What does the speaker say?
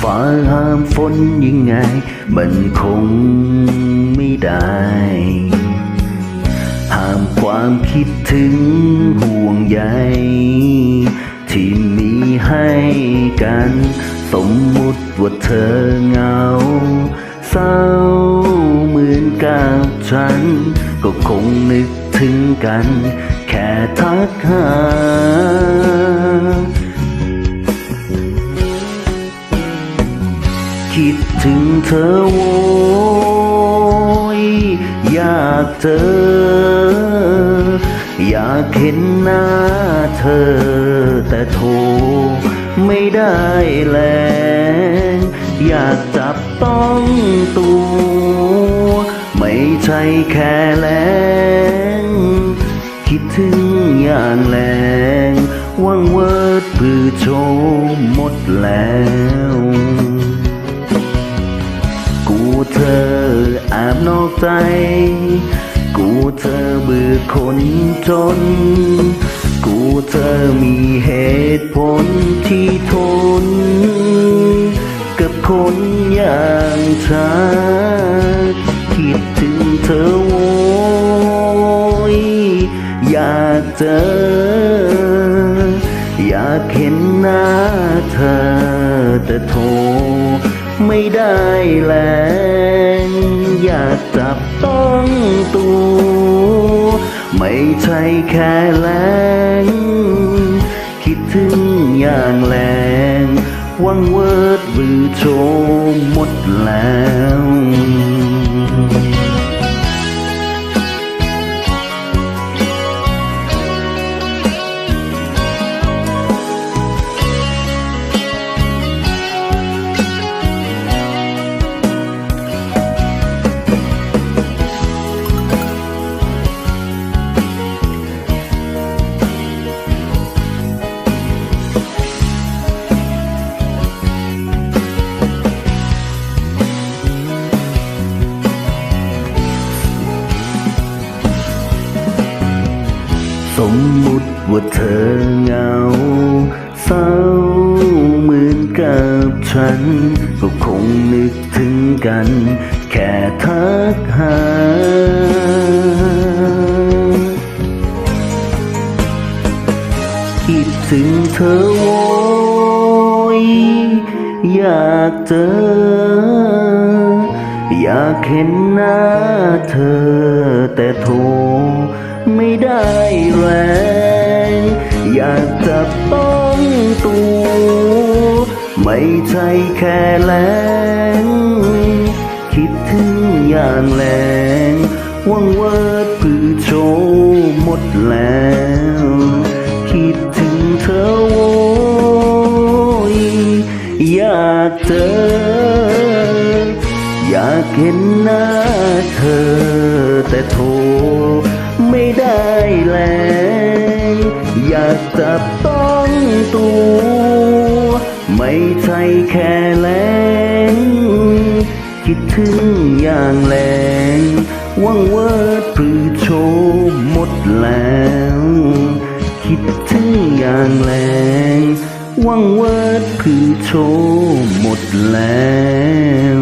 ฟ้าห้ามฝนยังไง มันคงไม่ได้ ห้ามความคิดถึงห่วงใยที่มีให้กัน สมมุติว่าเธอเหงา เศร้าเหมือนกับฉัน ก็คงนึกถึงกัน แค่ทักหา ธอโวยอยากเจออยากเห็นหน้าเธอ แต่โทรไม่ได้แลงอยากจับต้องตัว ไม่ใช่แค่แรงคิดถึงอย่างแรงว่างเวิร์ดพือโชมหมดแล้ว ธอแอบนอกใจ กูเธอเบื่อคนจน กูเธอมีเหตุผลที่ทน กับคนอย่างฉันคิดถึงเธอโวยอยากเจอ ไม่ได้แลงอยากจับต้องตัว ไม่ใช่แค่แรงคิดถึงอย่างแรงวังเวิร์ดบือโชมหมดแลง สมมุติว่าเธอเหงา เศร้าเหมือนกับฉัน ก็คงนึกถึงกัน แค่ทักหา คิดถึงเธอโวยอยากเจอ อยากเห็นหน้าเธอแต่โทร ไม่ได้แรง อยากจับต้องตัว ไม่ใช่แค่แรงคิดถึงอย่างแรงว่างเวิร์ดพือโชว์หมดแล้ว คิดถึงเธอโวยอยากเจออยากเห็นหน้าเธอแต่โทร ไม่ได้แลอยากจับต้องตัว ไม่ใช่แค่แรงคิดถึงอย่างแรงว่างเวิร์ดปรือโชว์หมดแล้ว คิดถึงอย่างแรงว่างเวิร์ดคือโชว์หมดแล้ว